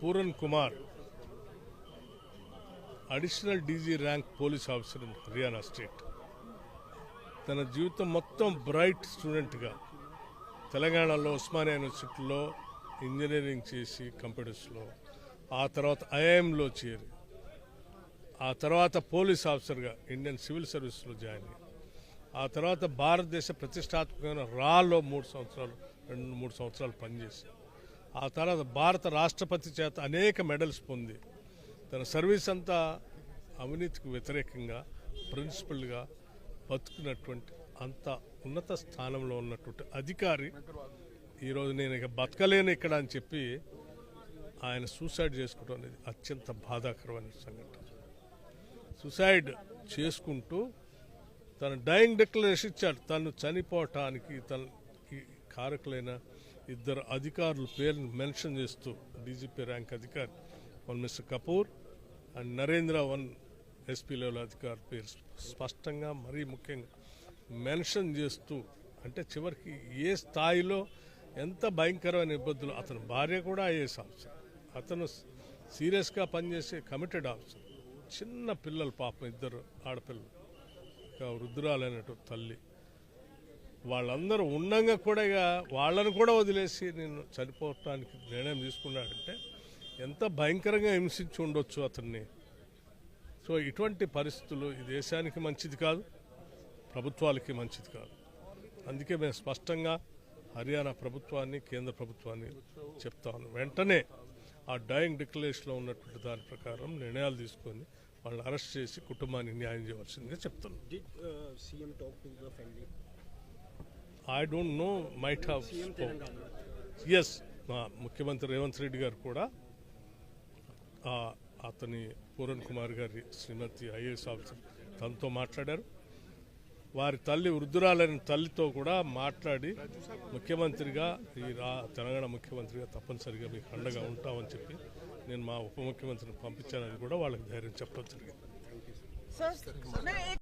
Puran Kumar additional DG rank police officer Haryana state. తన జీవితం మొత్తం బ్రైట్ స్టూడెంట్గా తెలంగాణలో ఉస్మానియా యూనివర్సిటీలో ఇంజనీరింగ్ చేసి కంప్యూటర్స్లో ఆ తర్వాత ఐఐఎంలో చేరి ఆ తర్వాత పోలీస్ ఆఫీసర్గా ఇండియన్ సివిల్ సర్వీస్లో జాయిన్ అయ్యి ఆ తర్వాత భారతదేశ ప్రతిష్టాత్మకమైన రాలో మూడు సంవత్సరాలు రెండు మూడు సంవత్సరాలు పనిచేసి ఆ తర్వాత భారత రాష్ట్రపతి చేత అనేక మెడల్స్ పొంది తన సర్వీస్ అంతా అవినీతికి వ్యతిరేకంగా ప్రిన్సిపల్గా బతుకున్నటువంటి అంత ఉన్నత స్థానంలో ఉన్నటువంటి అధికారి. ఈరోజు నేను ఇక బతకలేను ఇక్కడ అని చెప్పి ఆయన సూసైడ్ చేసుకోవడం అనేది అత్యంత బాధాకరమైన సంఘటన. సూసైడ్ చేసుకుంటూ తన డైయింగ్ డిక్లరేషన్ ఇచ్చాడు. తను చనిపోవటానికి తన కారకులైన ఇద్దరు అధికారుల పేర్లు మెన్షన్ చేస్తూ డీజీపీ ర్యాంక్ అధికారి one mister Kapoor and Narendra one SP level అధికారి పేరు స్పష్టంగా మరీ ముఖ్యంగా మెన్షన్ చేస్తూ అంటే చివరికి ఏ స్థాయిలో ఎంత భయంకరమైన ఇబ్బందులు అతని భార్య కూడా ఐఏఎస్ ఆఫీసర్. అతను సీరియస్గా పనిచేసే కమిటెడ్ ఆఫీసర్. చిన్న పిల్లలు పాపం ఇద్దరు ఆడపిల్లలు ఇంకా వృద్ధురాలైనటువంటి తల్లి. వాళ్ళందరూ ఉండంగా కూడా వాళ్ళను వాళ్ళని కూడా వదిలేసి నేను చనిపోవటానికి నిర్ణయం తీసుకున్నాడంటే ఎంత భయంకరంగా హింసించి ఉండొచ్చు అతన్ని. సో ఇటువంటి పరిస్థితులు ఈ దేశానికి మంచిది కాదు ప్రభుత్వాలకి మంచిది కాదు. అందుకే మేము స్పష్టంగా హర్యానా ప్రభుత్వాన్ని కేంద్ర ప్రభుత్వాన్ని చెప్తాను వెంటనే ఆ డైయింగ్ డిక్లరేషన్లో ఉన్నటువంటి దాని ప్రకారం నిర్ణయాలు తీసుకొని వాళ్ళని అరెస్ట్ చేసి కుటుంబానికి న్యాయం చేయవలసిందిగా చెప్తున్నాను I don't know might have as మా ముఖ్యమంత్రి రేవంత్ రెడ్డి గారు కూడా అతని పూరణ్ కుమార్ గారి శ్రీమతి ఐఏఎస్ ఆఫీసర్ తనతో మాట్లాడారు. వారి తల్లి వృద్ధురాలైన తల్లితో కూడా మాట్లాడి ముఖ్యమంత్రిగా ఈ తెలంగాణ ముఖ్యమంత్రిగా తప్పనిసరిగా మీకు అండగా ఉంటామని చెప్పి నేను మా ఉప ముఖ్యమంత్రిని పంపించానని కూడా వాళ్ళకి ధైర్యం చెప్పడం జరిగింది.